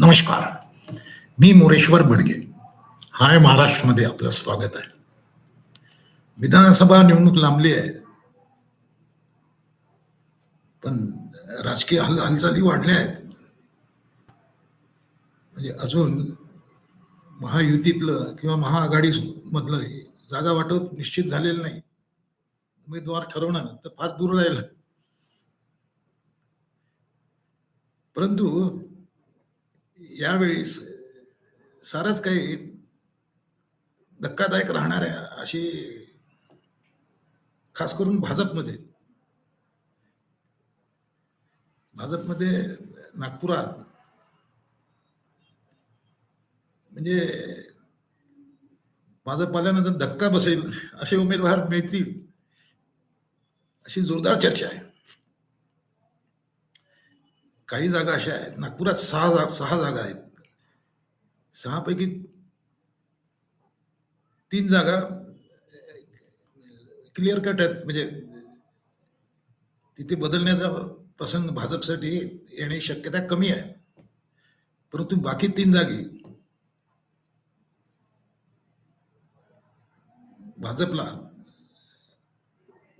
नमस्कार. मी मोरेश्वर बडगे. हाय महाराष्ट्रमध्ये आपलं स्वागत आहे. विधानसभा निवडणूक लांबली आहे. पण राजकीय हाल हालचाली वाढल्या आहेत. म्हणजे अजून महायुतीतलं किंवा महाआघाडी मधलं जागा वाटप निश्चित झालेलं नाही. उमेदवार ठरवणं तर फार दूर राहिलं. परंतु यावेळी सारंच काही धक्कादायक राहणार आहे अशी खास करून भाजपमध्ये. भाजपमध्ये नागपुरात म्हणजे भाजप आल्यानंतर धक्का बसेल असे उमेदवार मिळतील अशी जोरदार चर्चा आहे. काही जागा अशा आहेत. नागपुरात सहा जाग सहा जागा आहेत. सहापैकी तीन जागा क्लिअर कट आहेत. म्हणजे तिथे बदलण्याचा प्रसंग भाजपसाठी येण्याची शक्यता कमी आहे. परंतु बाकी तीन जागी भाजपला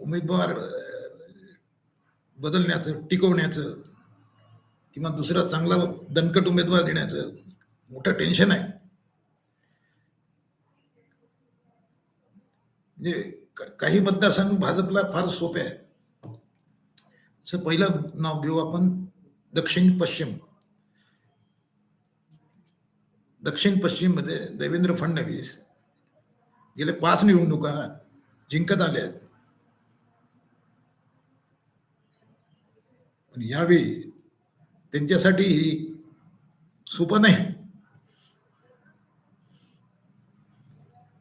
उमेदवार बदलण्याचं टिकवण्याचं किंवा दुसरा चांगला दणकट उमेदवार देण्याचं मोठं टेन्शन आहे. म्हणजे काही मतदारसंघ भाजपला फार सोपे आहे. असं पहिलं नाव घेऊ आपण दक्षिण पश्चिम. दक्षिण पश्चिममध्ये देवेंद्र फडणवीस गेले पाच निवडणुका जिंकत आल्या आहेत. पण यावेळी त्यांच्यासाठी सोपं नाही.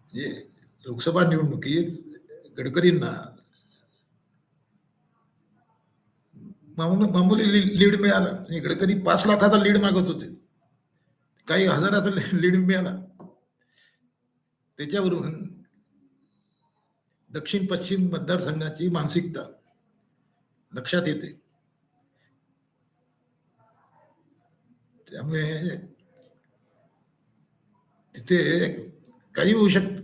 म्हणजे लोकसभा निवडणुकीत गडकरींना मामूली ली- लीड मिळाला. म्हणजे गडकरी पाच लाखाचा लीड मागत होते. काही हजाराचा लीड मिळाला. त्याच्यावरून दक्षिण पश्चिम मतदारसंघाची मानसिकता लक्षात येते. त्यामुळे तिथे काही होऊ शकत.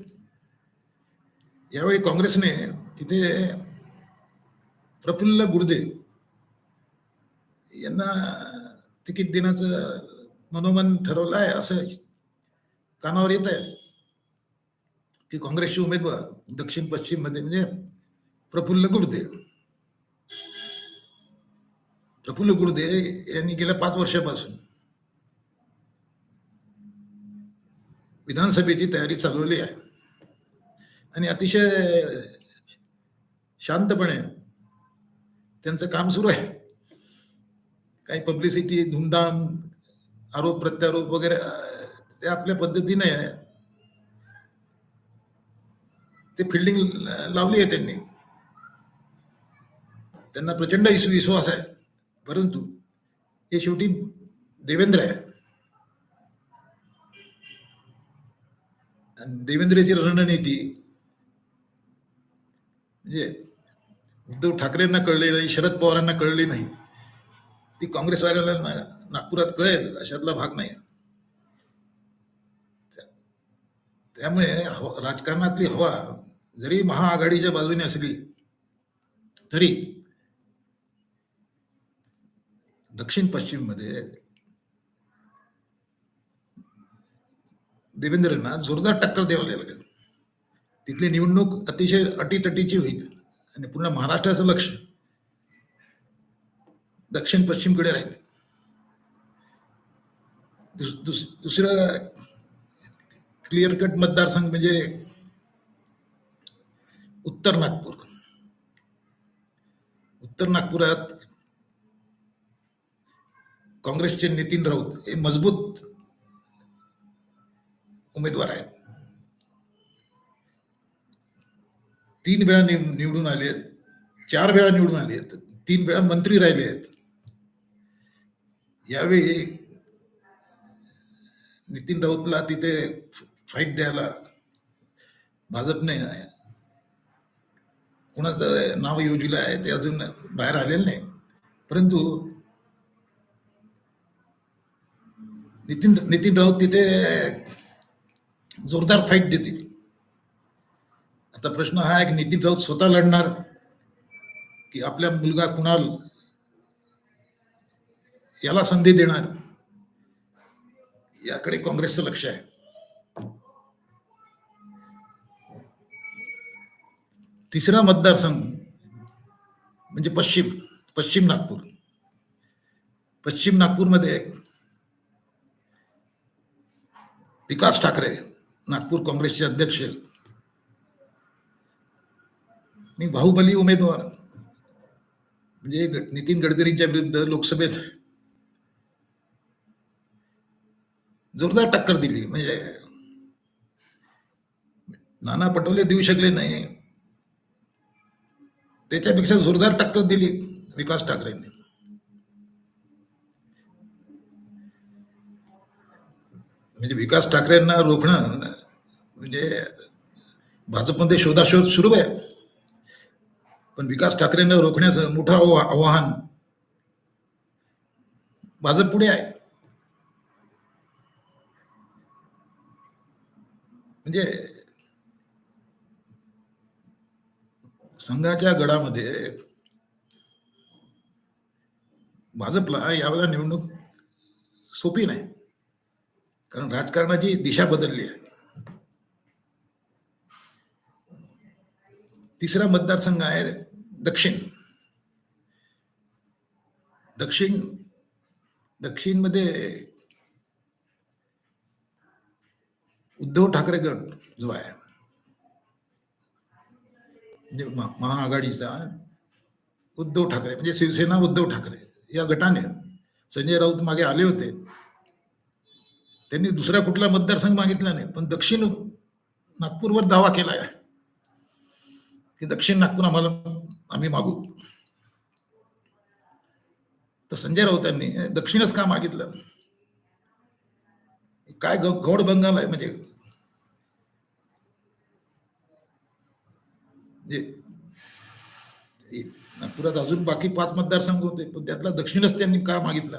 यावेळी काँग्रेसने तिथे प्रफुल्ल गुरुदेव यांना तिकीट देण्याचं मनोमन ठरवलं आहे असं कानावर येत आहे की काँग्रेसचे उमेदवार दक्षिण पश्चिममध्ये म्हणजे प्रफुल्ल गुरुदेव प्रफुल्ल गुरुदेव यांनी गेल्या पाच वर्षापासून विधानसभेची तयारी चालवली आहे. आणि अतिशय शांतपणे त्यांचं काम सुरू आहे. काही पब्लिसिटी धुमधाम आरोप प्रत्यारोप वगैरे ते आपल्या पद्धतीने ते फिल्डिंग लावली आहे त्यांनी. त्यांना प्रचंड विश्वास आहे. परंतु हे शेवटी देवेंद्र आहे. देवेंद्रची रणनीती म्हणजे उद्धव ठाकरेंना कळले नाही शरद पवारांना कळली नाही ती काँग्रेसवाल्यांना नागपुरात कळेल अशातला भाग नाही. त्या- त्यामुळे हवा- राजकारणातली हवा जरी महाआघाडीच्या बाजूने असली तरी दक्षिण पश्चिममध्ये देवेंद्रना जोरदार टक्कर द्यावं लागेल. तिथली निवडणूक अतिशय अटीतटीची होईल आणि पूर्ण महाराष्ट्राचं लक्ष दक्षिण पश्चिमकडे राहील. दुस- दुस- दुसरं क्लिअर कट मतदारसंघ म्हणजे उत्तर नागपूर. उत्तर नागपुरात काँग्रेसचे नितीन राऊत हे मजबूत उमेदवार आहेत. तीन वेळा निव- निवडून आले आहेत. चार वेळा निवडून आले आहेत. तीन वेळा मंत्री राहिले आहेत. यावेळी नितीन राऊतला तिथे फाईट द्यायला भाजपने कुणाचं नाव योजलं आहे ते अजून बाहेर आलेलं नाही. परंतु नितीन नितीन राऊत तिथे जोरदार फाईट देतील. आता प्रश्न हा आहे की नितीन राऊत स्वतः लढणार की आपल्या मुलगा कुणाल याला संधी देणार? याकडे काँग्रेसचं लक्ष आहे. तिसरा मतदारसंघ म्हणजे पश्चिम पश्चिम नागपूर. पश्चिम नागपूरमध्ये विकास ठाकरे नागपूर काँग्रेसचे अध्यक्ष. मी बाहुबली उमेदवार. म्हणजे नितीन गडकरींच्या विरुद्ध लोकसभेत जोरदार टक्कर दिली. म्हणजे नाना पटोले देऊ शकले नाही. त्याच्यापेक्षा जोरदार टक्कर दिली विकास ठाकरेंनी. म्हणजे विकास ठाकरेंना रोखणं म्हणजे भाजपमध्ये शोधाशोध सुरू आहे. पण विकास ठाकरेंना रोखण्याचं मोठं आव्हान भाजप पुढे आहे. म्हणजे संघाच्या गडामध्ये भाजपला यावेळेला निवडणूक सोपी नाही. कारण राजकारणाची दिशा बदलली आहे. तिसरा मतदारसंघ आहे दक्षिण. दक्षिण दक्षिणमध्ये उद्धव ठाकरे गट जो आहे म्हणजे महाआघाडीचा उद्धव ठाकरे म्हणजे शिवसेना उद्धव ठाकरे या गटाने. संजय राऊत मागे आले होते. त्यांनी दुसरा कुठला मतदारसंघ मागितला नाही पण दक्षिण नागपूरवर दावा केला आहे की दक्षिण नागपूर आम्हाला आम्ही मागू. तर संजय राऊतांनी दक्षिणच का मागितलं? काय ग- गौड बंगाल आहे म्हणजे नागपुरात अजून बाकी पाच मतदारसंघ होते पण त्यातला दक्षिणच त्यांनी का मागितला?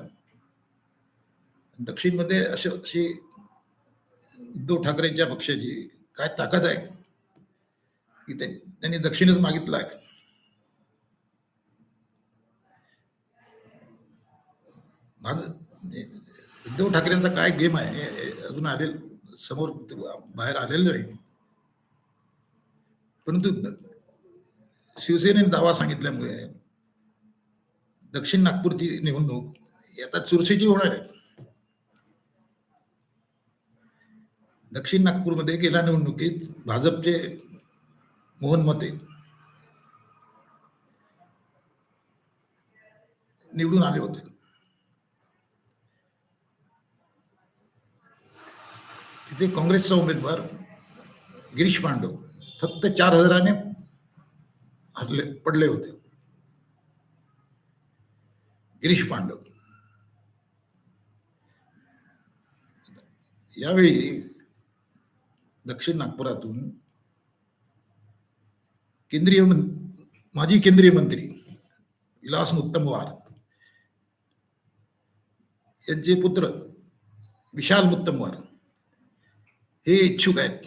दक्षिणमध्ये अशी अशी उद्धव ठाकरेंच्या पक्षाची काय ताकद आहे? की ते त्यांनी दक्षिणच मागितला आहे. माझं उद्धव ठाकरेंचा काय गेम आहे हे- अजून आले समोर बाहेर आलेलं नाही. परंतु शिवसेनेने दावा सांगितल्यामुळे दक्षिण नागपूरची निवडणूक आता चुरशीची होणार आहे. दक्षिण नागपूरमध्ये गेल्या निवडणुकीत भाजपचे मोहन मते निवडून आले होते. तिथे काँग्रेसचा उमेदवार गिरीश पांडव फक्त चार हजाराने हरले पडले होते. गिरीश पांडव. यावेळी दक्षिण नागपुरातून केंद्रीय माजी केंद्रीय मंत्री विलास मुत्तमवार यांचे पुत्र विशाल मुत्तमवार हे इच्छुक आहेत.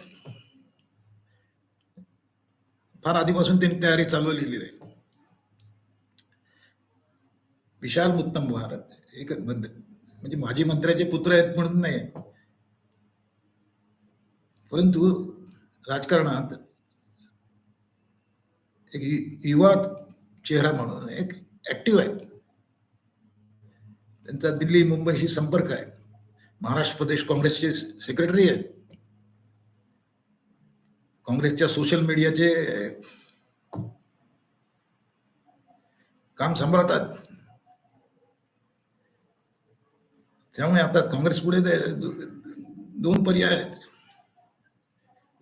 फार आधीपासून त्यांनी तयारी चालवलेली आहे. विशाल मुत्तमवार एक म्हणजे माजी मंत्र्याचे पुत्र आहेत म्हणून नाही. परंतु राजकारणात एक युवा चेहरा म्हणून एक ऍक्टिव्ह आहे त्यांचा दिल्ली मुंबईशी संपर्क आहे. महाराष्ट्र प्रदेश काँग्रेसचे सेक्रेटरी आहेत. काँग्रेसच्या सोशल मीडियाचे काम सांभाळतात. त्यामुळे आता काँग्रेस पुढे ते दोन पर्याय आहेत.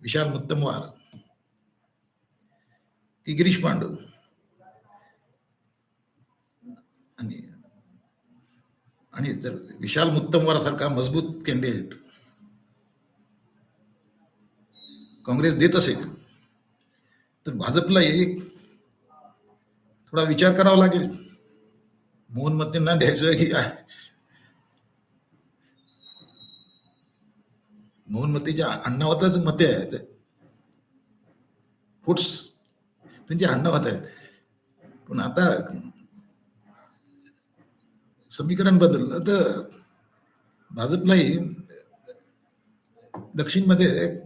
विशाल मुत्तमवार. की गिरीश पांडू. आणि आणि जर विशाल मुत्तमवार सारखा मजबूत कॅन्डिडेट काँग्रेस देत असेल तर भाजपला एक थोडा विचार करावा लागेल. मोहन मतेंना द्यायचं की मोहनमतीच्या मतेच्या मते आहेत फुट्स त्यांचे अण्णावत आहेत. पण आता समीकरण बदललं तर भाजपलाही दक्षिणमध्ये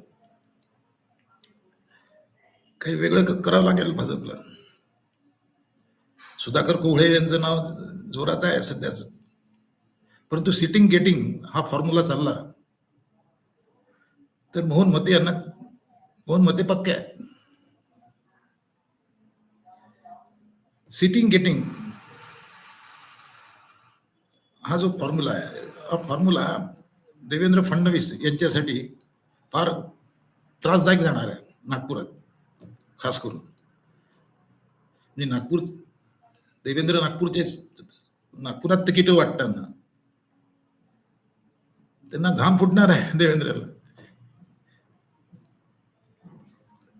काही वेगळं करावं लागेल भाजपला. सुधाकर कोहळे यांचं नाव जोरात आहे सध्याच. परंतु सिटिंग गेटिंग हा फॉर्म्युला चालला. तर मोहन मते यांना मोहन मते पक्के आहे सिटिंग गेटिंग हा जो फॉर्म्युला आहे हा फॉर्म्युला देवेंद्र फडणवीस यांच्यासाठी फार त्रासदायक जाणार आहे नागपुरात खास करून. म्हणजे नागपूर देवेंद्र नागपूरचे नागपुरात तिकीट वाटताना. त्यांना घाम फुटणार आहे देवेंद्रला.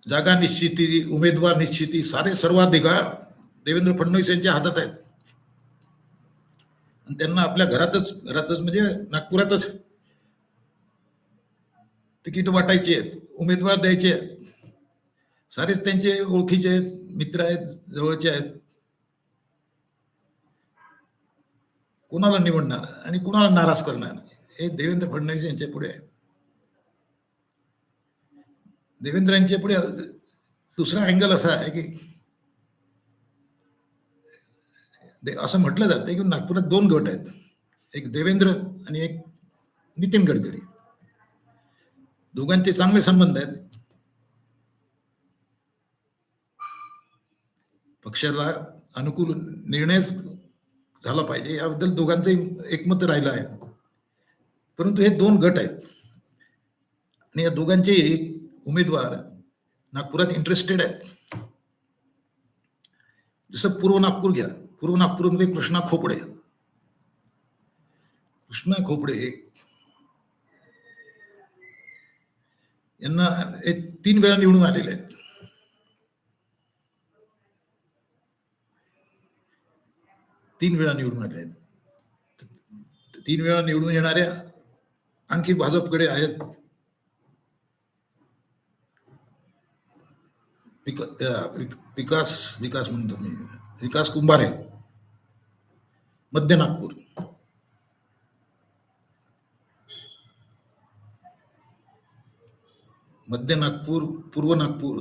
जागा निश्चिती उमेदवार निश्चिती सारे सर्वाधिकार देवेंद्र फडणवीस यांच्या हातात आहेत. आणि त्यांना आपल्या घरातच घरातच म्हणजे नागपुरातच तिकीट वाटायचे आहेत उमेदवार द्यायचे आहेत. सारेच त्यांचे ओळखीचे आहेत मित्र आहेत जवळचे आहेत. कुणाला निवडणार आणि कुणाला नाराज करणार हे देवेंद्र फडणवीस यांच्या पुढे आहे. देवेंद्रांचे पुढे दुसरा अँगल असा आहे की दे- असं म्हटलं जातं की नागपुरात दोन गट आहेत. एक देवेंद्र आणि एक नितीन गडकरी. दोघांचे चांगले संबंध आहेत. पक्षाला अनुकूल निर्णयच झाला पाहिजे याबद्दल दोघांचं एकमत राहिलं आहे. परंतु हे दोन गट आहेत. आणि या दोघांचे उमेदवार नागपुरात इंटरेस्टेड आहेत. जसं पूर्व नागपूर घ्या. पूर्व नागपूरमध्ये कृष्णा खोपडे. कृष्णा खोपडे यांना हे तीन वेळा निवडून आलेले आहेत. तीन वेळा निवडून आले आहेत. तीन वेळा निवडून येणाऱ्या आणखी भाजपकडे आहेत. विक- विकास विकास म्हणतो मी विकास कुंभारे मध्य नागपूर मध्य नागपूर पूर्व नागपूर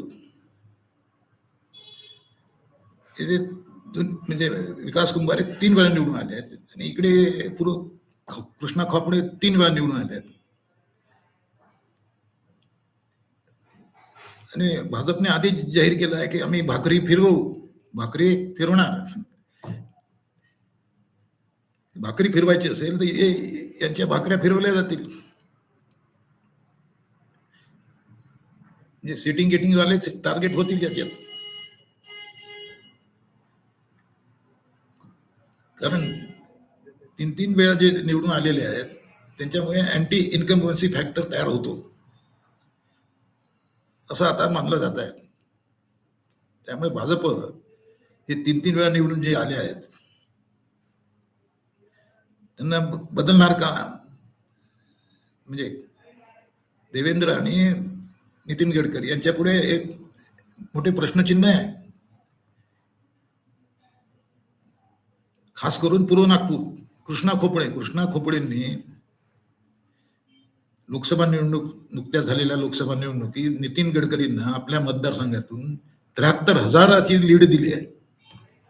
म्हणजे विकास कुंभारे तीन वेळा निवडून आले आहेत आणि इकडे पूर्व कृष्णा खोपडे तीन वेळा निवडून आले आहेत आणि भाजपने आधीच जाहीर केलं आहे की आम्ही भाकरी फिरवू भाकरी फिरवणार. भाकरी फिरवायची असेल तर हे यांच्या भाकऱ्या फिरवल्या जातील. म्हणजे सिटिंग गेटिंग वालेच टार्गेट होतील त्याच्यात कारण तीन तीन वेळा जे निवडून आलेले आहेत त्यांच्यामुळे अँटी इन्कम्बन्सी फॅक्टर तयार होतो. असं आता मानलं जात आहे. त्यामुळे भाजप हे तीन तीन वेळा निवडून जे आले आहेत त्यांना बदलणार का? म्हणजे देवेंद्र आणि नितीन गडकरी यांच्या पुढे एक मोठे प्रश्नचिन्ह आहे. खास करून पूर्व नागपूर कृष्णा खोपडे कृष्णा खोपडेंनी लोकसभा निवडणूक नुकत्या झालेल्या लोकसभा निवडणुकीत नितीन गडकरींना आपल्या मतदारसंघातून त्र्याहत्तर हजाराची लीड दिली आहे.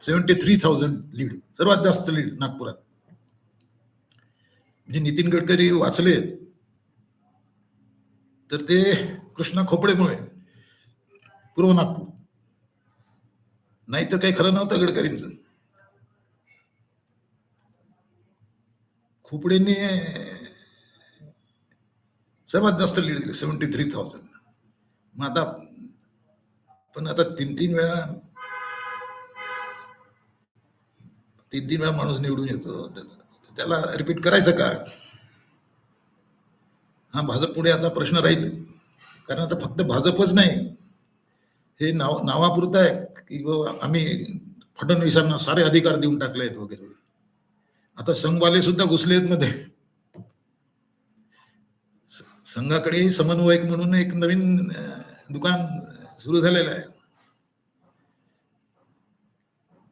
सेव्हन्टी थ्री थाउजंड लीड सर्वात जास्त लीड नागपुरात. म्हणजे नितीन गडकरी वाचले तर ते कृष्णा खोपडेमुळे पूर्व नागपूर. नाहीतर काही खरं नव्हतं गडकरींचं. खोपडेने सर्वात जास्त लीड दिली सेवन्टी थ्री थाउजंड मग आता पण आता तीन तीन वेळा तीन तीन वेळा माणूस निवडून येतो त्याला रिपीट करायचं का? हा भाजप पुढे आता प्रश्न राहील. कारण आता फक्त भाजपच नाही. हे नाव नावापुरतं आहे की आम्ही फडणवीसांना सारे अधिकार देऊन टाकले आहेत वगैरे. आता संघवाले सुद्धा घुसले आहेत मध्ये. संघाकडे समन्वयक म्हणून एक नवीन दुकान सुरू झालेलं आहे.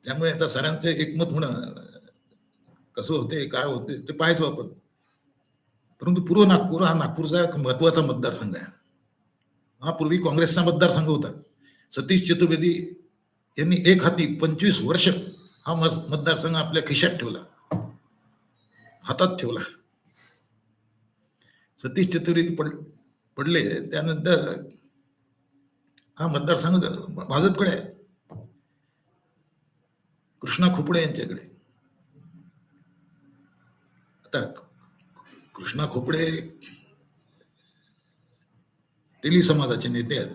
त्यामुळे आता सरांचे एकमत होणं कसं होते काय होते ते पाहायचं आपण. परंतु पूर्व नागपूर हा नागपूरचा एक महत्त्वाचा मतदारसंघ आहे. हा पूर्वी काँग्रेसचा मतदारसंघ होता. सतीश चतुर्वेदी यांनी एक हाती पंचवीस वर्ष हा मतदारसंघ आपल्या खिशात ठेवला. हातात ठेवला. सतीश चतुर्वेदी पड पडले त्यानंतर हा मतदारसंघ भाजपकडे आहे. कृष्णा खोपडे यांच्याकडे. आता कृष्णा खोपडे तेली समाजाचे नेते आहेत.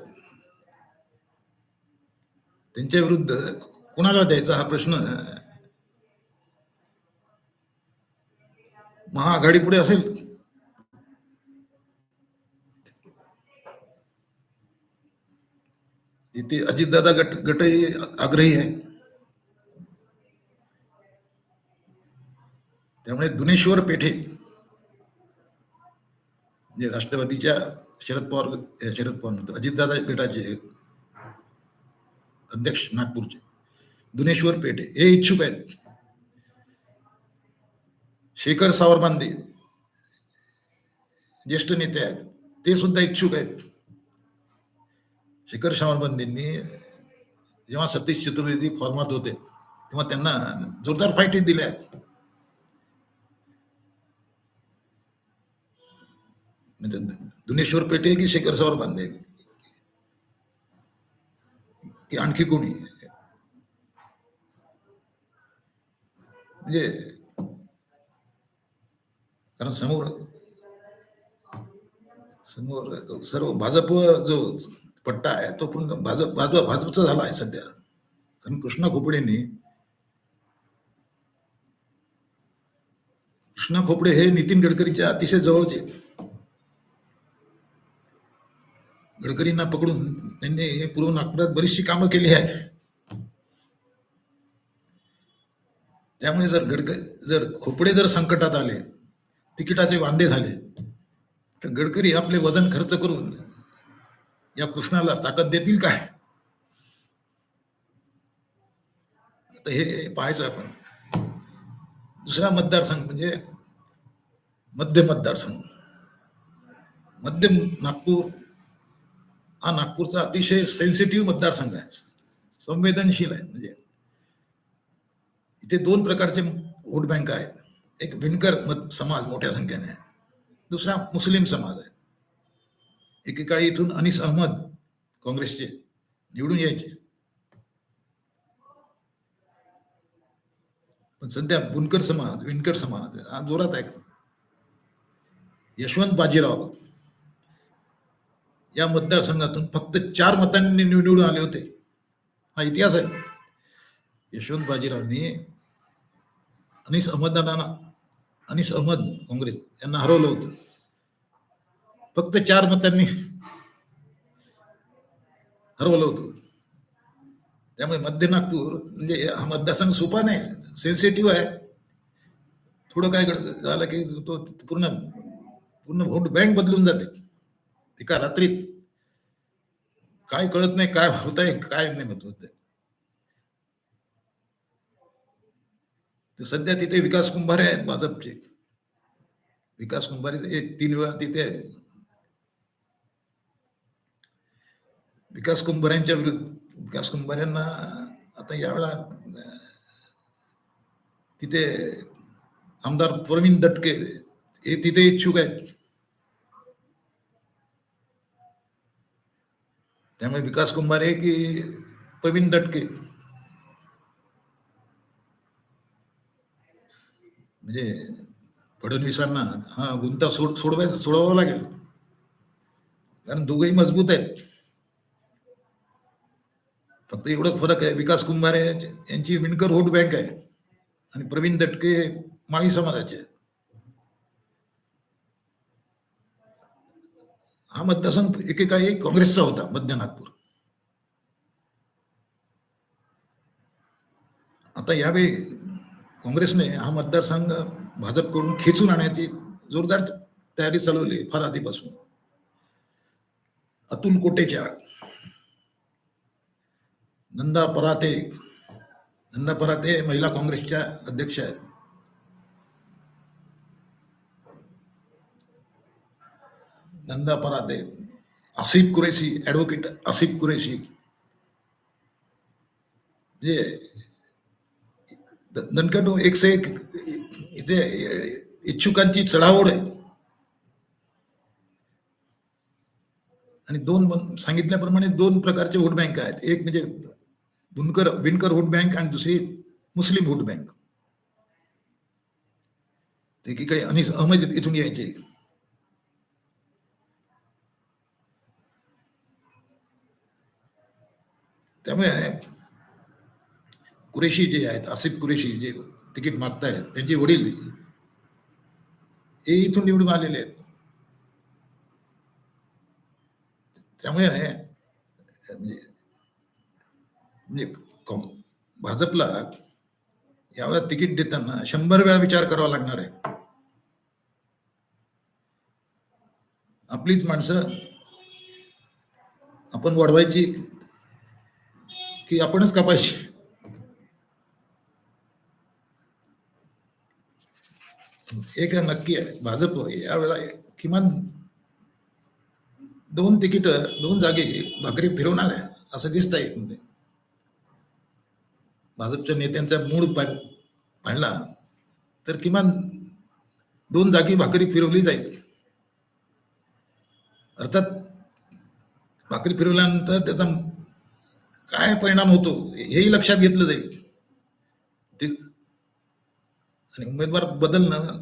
त्यांच्या विरुद्ध कोणाला द्यायचा हा प्रश्न महाआघाडी पुढे असेल? इथे अजितदादा गट गटही आग्रही आहे. त्यामुळे दुनेश्वर पेठे म्हणजे राष्ट्रवादीच्या शरद पवार शरद पवार म्हणतो अजितदादा गटाचे अध्यक्ष नागपूरचे दुनेश्वर पेठे हे इच्छुक आहेत. शेखर सावरमांदे ज्येष्ठ नेते आहेत ते सुद्धा इच्छुक आहेत. शेखर सावरबांदेंनी जेव्हा सतीश चतुर्वेदी फॉर्मात होते तेव्हा त्यांना जोरदार फाईटी दिल्या. आहेत म्हणजे दुनेश्वर पेटे की शेखर सावर बांधे की आणखी कोणी? म्हणजे कारण समोर समोर सर्व भाजप जो पट्टा आहे तो पण भाजप भाजप भाजपचा झाला आहे सध्या. कारण कृष्णा खोपडेंनी कृष्णा खोपडे हे नितीन गडकरीच्या अतिशय जवळचे. गडकरींना पकडून त्यांनी पूर्व नागपुरात बरीचशी कामं केली आहेत. त्यामुळे जर गडकरी जर खोपडे जर संकटात आले तिकिटाचे वांदे झाले तर गडकरी आपले वजन खर्च करून या कृष्णाला ताकद देतील काय? आता हे पाहायचं आपण. दुसरा मतदारसंघ म्हणजे मध्य मतदारसंघ. मध्य नागपूर हा नागपूरचा अतिशय सेन्सिटिव्ह मतदारसंघ आहे. संवेदनशील आहे. म्हणजे इथे दोन प्रकारचे वोट बँक आहेत. एक विणकर मत समाज मोठ्या संख्येने आहे. दुसरा मुस्लिम समाज आहे. एकेकाळी इथून अनिस अहमद काँग्रेसचे निवडून यायचे. पण सध्या बुनकर समाज विणकर समाज हा जोरात आहे. यशवंत बाजीराव या मतदारसंघातून फक्त चार मतांनी निवडून आले होते. हा इतिहास आहे. यशवंत बाजीरावनी अनिस अहमदाना अनिस अहमद काँग्रेस यांना हरवलं होतं. फक्त चार मतांनी हरवलं होतं. त्यामुळे मध्य नागपूर म्हणजे हा मतदारसंघ सोपा नाही सेन्सिटिव्ह आहे. थोडं काय झालं की तो पूर्ण पूर्ण व्होट बँक बदलून जाते. एका रात्रीत. काय कळत नाही काय होत आहे काय नाही होत होत. तर सध्या तिथे विकास कुंभारे आहेत भाजपचे. विकास कुंभारे एक तीन वेळा तिथे विकास कुंभाऱ्यांच्या विरुद्ध, विकास कुंभाऱ्यांना आता यावेळा, तिथे आमदार प्रवीण दटके, हे तिथे इच्छुक आहेत. त्यामुळे विकास कुंभारे की प्रवीण दटके. म्हणजे फडणवीसांना हा गुंता सोड, सोडवायचा, सोडवावा लागेल. कारण दोघंही मज़बूत आहेत. फक्त एवढंच फरक आहे. विकास कुंभारे यांची विणकर व्होट बँक आहे. आणि प्रवीण दटके माळी समाजाचे आहेत. हा मतदारसंघ एकेकाळी काँग्रेसचा होता मध्य नागपूर आता यावेळी काँग्रेसने हा मतदारसंघ भाजपकडून खेचून आणण्याची जोरदार तयारी चालवली फार आधीपासून. अतुल कोटेच्या नंदा पराते नंदा पराते महिला काँग्रेसच्या अध्यक्ष आहेत. नंदा पराते आसिफ कुरेशी ऍडव्होकेट आसिफ कुरेशी. म्हणजे दणकटू एक से एक इथे इच्छुकांची चढाओढ आहे. आणि दोन सांगितल्याप्रमाणे दोन प्रकारचे वोट बँक आहेत. एक म्हणजे बुनकर विनकर वोट बँक आणि दुसरी मुस्लिम वोट बँक ते एकीकडे अनिस अहमद इथून यायचे त्यामुळे कुरेशी जे आहेत आसिफ कुरेशी जे तिकीट मागतायत त्यांचे वडील हे इथून निवडून आलेले आहेत. त्यामुळे म्हणजे म्हणजे भाजपला यावेळेला तिकीट देताना शंभर वेळा विचार करावा लागणार आहे. आपलीच माणसं आपण वाढवायची की आपणच कापायची. एक नक्की आहे भाजप यावेळेला किमान दोन तिकीट दोन जागी भाकरी फिरवणार आहे असं दिसत आहे भाजपच्या नेत्यांचा मूड पाहिला तर किमान दोन जागी भाकरी फिरवली जाईल. अर्थात भाकरी फिरवल्यानंतर त्याचा काय परिणाम होतो हेही लक्षात घेतलं जाईल. ते आणि उमेदवार बदलणं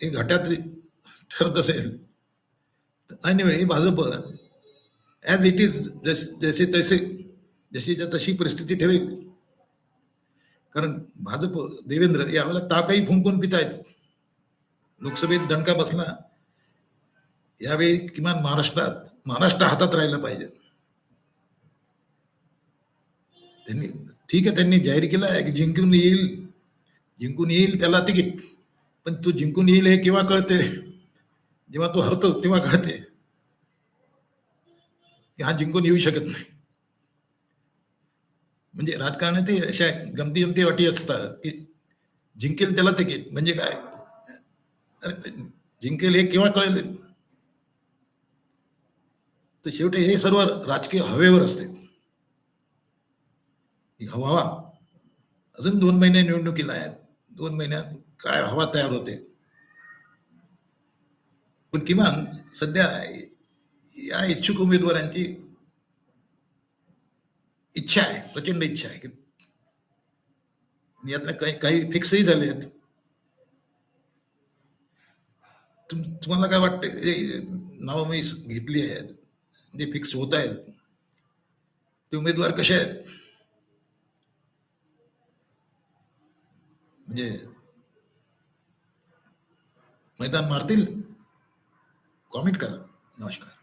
हे घाट्यात ठरत असेल. तर ऐनवेळी भाजप ॲज इट इज जसे तसे जशीच्या तशी परिस्थिती ठेवेल. कारण भाजप देवेंद्र यावेळेला ताकही फुंकून पितायत. लोकसभेत दणका बसला. यावेळी किमान महाराष्ट्रात महाराष्ट्र हातात राहिला पाहिजे. त्यांनी ठीक आहे त्यांनी जाहीर केला आहे की जिंकून येईल. जिंकून येईल त्याला तिकीट. पण तो जिंकून येईल हे केव्हा कळते? जेव्हा तो हरतो तेव्हा कळते. की हा जिंकून येऊ शकत नाही. म्हणजे राजकारणात ते अशा गमती गमती अटी असतात की जिंकेल त्याला तिकीट. म्हणजे काय? अरे जिंकेल हे केव्हा कळेल? तर शेवटी हे सर्व राजकीय हवेवर असते. हवा हवा. अजून दोन महिने निवडणुकीला आहेत. दोन महिन्यात काय हवा तयार होते? पण किमान सध्या या इच्छुक उमेदवारांची इच्छा आहे प्रचंड इच्छा आहे की यातल्या काही काही फिक्सही झाले आहेत. तुम तुम्हाला काय वाटतं नावं मी घेतली आहेत जे फिक्स होत आहेत ते उमेदवार कसे आहेत? म्हणजे मैदान मारतील? कॉमेंट करा. नमस्कार.